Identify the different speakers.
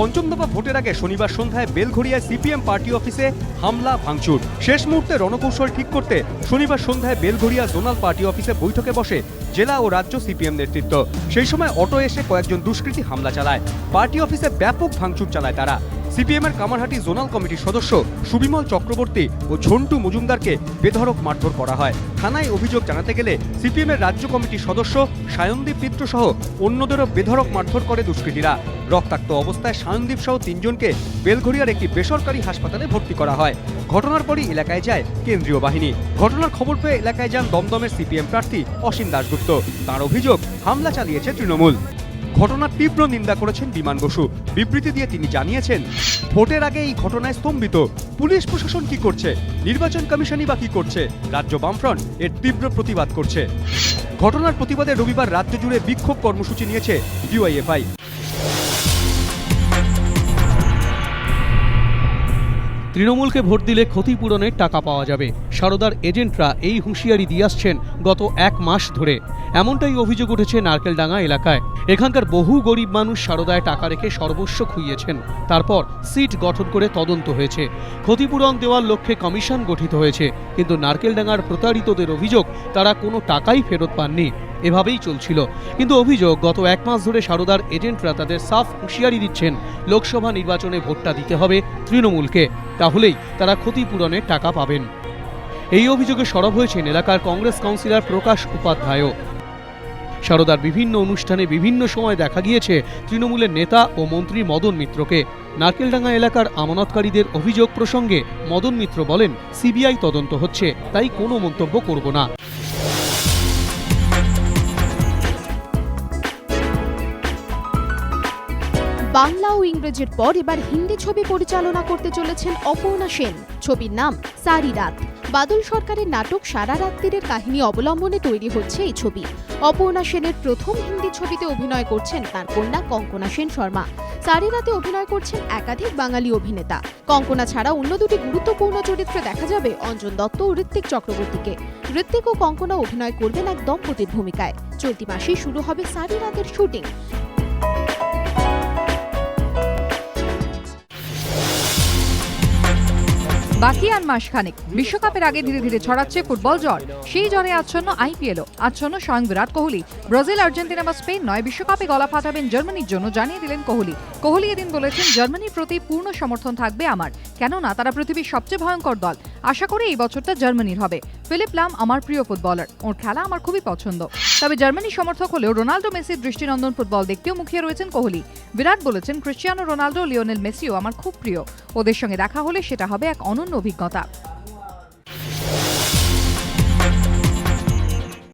Speaker 1: পঞ্চম দফা ভোটের আগে শনিবার সন্ধ্যায় বেলঘড়িয়ায় সিপিএম পার্টি অফিসে হামলা, ভাঙচুর। শেষ মুহূর্তে রণকৌশল ঠিক করতে শনিবার সন্ধ্যায় বেলঘড়িয়া জোনাল পার্টি অফিসে বৈঠকে বসে জেলা ও রাজ্য সিপিএম নেতৃত্ব। সেই সময় অটো এসে কয়েকজন দুষ্কৃতী হামলা চালায়। পার্টি অফিসে ব্যাপক ভাঙচুর চালায় তারা। সিপিএম এর কামারহাটি জোনাল কমিটির সদস্য সুবিমল চক্রবর্তী ও ঝন্টু মজুমদারকে বেধড়ক মারধর করা হয়। থানায় অভিযোগ জানাতে গেলে সিপিএম এর রাজ্য কমিটির সদস্য সায়নদীপ মিত্র সহ অন্যদেরও বেধড়ক মারধর করে দুষ্কৃতীরা। রক্তাক্ত অবস্থায় সায়নদীপ সহ তিনজনকে বেলঘড়িয়ার একটি বেসরকারি হাসপাতালে ভর্তি করা হয়। ঘটনার পরই এলাকায় যায় কেন্দ্রীয় বাহিনী। ঘটনার খবর পেয়ে এলাকায় যান দমদমের সিপিএম প্রার্থী অসীম দাশগুপ্ত। তার অভিযোগ, হামলা চালিয়েছে তৃণমূল। ঘটনার তীব্র নিন্দা করেছেন বিমান বসু। বিবৃতি দিয়ে তিনি জানিয়েছেন, ভোটের আগে এই ঘটনায় স্তম্ভিত। পুলিশ প্রশাসন কি করছে? নির্বাচন কমিশনই বা কি করছে? রাজ্য বামফ্রন্ট এর তীব্র প্রতিবাদ করছে। ঘটনার প্রতিবাদে রবিবার রাজ্য জুড়ে বিক্ষোভ কর্মসূচি নিয়েছে ডিওয়াইএফআই।
Speaker 2: তৃণমূলকে ভোট দিলে ক্ষতিপূরণের টাকা পাওয়া যাবে। সারদার এজেন্টরা এই হুঁশিয়ারি দিয়ে আসছেন গত এক মাস ধরে। এমনটাই অভিযোগ উঠেছে নারকেলডাঙ্গা এলাকায়। এখানকার বহু গরিব মানুষ সারদায় টাকা রেখে সর্বস্ব খুইয়েছেন। তারপর সিট গঠন করে তদন্ত হয়েছে। ক্ষতিপূরণ দেওয়ার লক্ষ্যে কমিশন গঠিত হয়েছে, কিন্তু নারকেলডাঙ্গার প্রতারিতদের অভিযোগ তারা কোনো টাকাই ফেরত পাননি। এভাবেই চলছিল। কিন্তু অভিযোগ, গত এক মাস ধরে সারদার এজেন্টরা তাদের সাফ হুঁশিয়ারি দিচ্ছেন, লোকসভা নির্বাচনে ভোটটা দিতে হবে তৃণমূলকে। তাহলেই তারা ক্ষতিপূরণের টাকা পাবেন। এই অভিযোগে সরব হয়েছেন এলাকার কংগ্রেস কাউন্সিলর প্রকাশ উপাধ্যায়ও। সারদার বিভিন্ন অনুষ্ঠানে বিভিন্ন সময় দেখা গিয়েছে তৃণমূলের নেতা ও মন্ত্রী মদন মিত্রকে। নারকেলডাঙ্গা এলাকার আমানতকারীদের অভিযোগ প্রসঙ্গে মদন মিত্র বলেন, সিবিআই তদন্ত হচ্ছে, তাই কোনো মন্তব্য করব না।
Speaker 3: বাংলা ও ইংরেজির পর এবার হিন্দি ছবি পরিচালনা করতে চলেছেন অপর্ণা সেন। ছবির নাম সারি রাত। বাদল সরকারের নাটক সারা রাত্রির কাহিনী অবলম্বনে তৈরি হচ্ছে এই ছবি। অপর্ণা সেনের প্রথম হিন্দি ছবিতে অভিনয় করছেন তার কন্যা কঙ্কনা সেন শর্মা। সারি রাতে অভিনয় করছেন একাধিক বাঙালি অভিনেতা। কঙ্কনা ছাড়া অন্য দুটি গুরুত্বপূর্ণ চরিত্রে দেখা যাবে অঞ্জন দত্ত ও ঋত্বিক চক্রবর্তীকে। ঋত্বিক ও কঙ্কনা অভিনয় করবেন এক দম্পতির ভূমিকায়। চলতি মাসেই শুরু হবে সারি রাতের শুটিং।
Speaker 4: বাকি আর মাসখানেক। বিশ্বকাপের আগে ধীরে ধীরে ছড়াচ্ছে ফুটবল জ্বর। সেই জ্বরে আচ্ছন্ন আইপিএলও আচ্ছন্ন স্বয়ং বিরাট কোহলি। ব্রাজিল, আর্জেন্টিনা বা স্পেন নয়, বিশ্বকাপে গলা ফাটাবেন জার্মানির জন্য জানিয়ে দিলেন কোহলি। কোহলি এদিন বলেছেন, জার্মানির প্রতি পূর্ণ সমর্থন থাকবে আমার। কেননা, তারা পৃথিবীর সবচেয়ে ভয়ঙ্কর দল। আশা করি এই বছরটা জার্মানির হবে। ফিলিপ লাম আমার প্রিয় ফুটবলার। ওর খেলা আমার খুবই পছন্দ। তবে জার্মানি সমর্থক হলেও রোনাল্ডো মেসির দৃষ্টিনন্দন ফুটবল দেখতেও মুখিয়ে রয়েছেন কোহলি। বিরাট বলেছেন, ক্রিশ্চিয়ানো রোনাল্ডো লিওনেল মেসিও আমার খুব প্রিয়। ওদের সঙ্গে দেখা হলে সেটা হবে এক অনন্য অভিজ্ঞতা।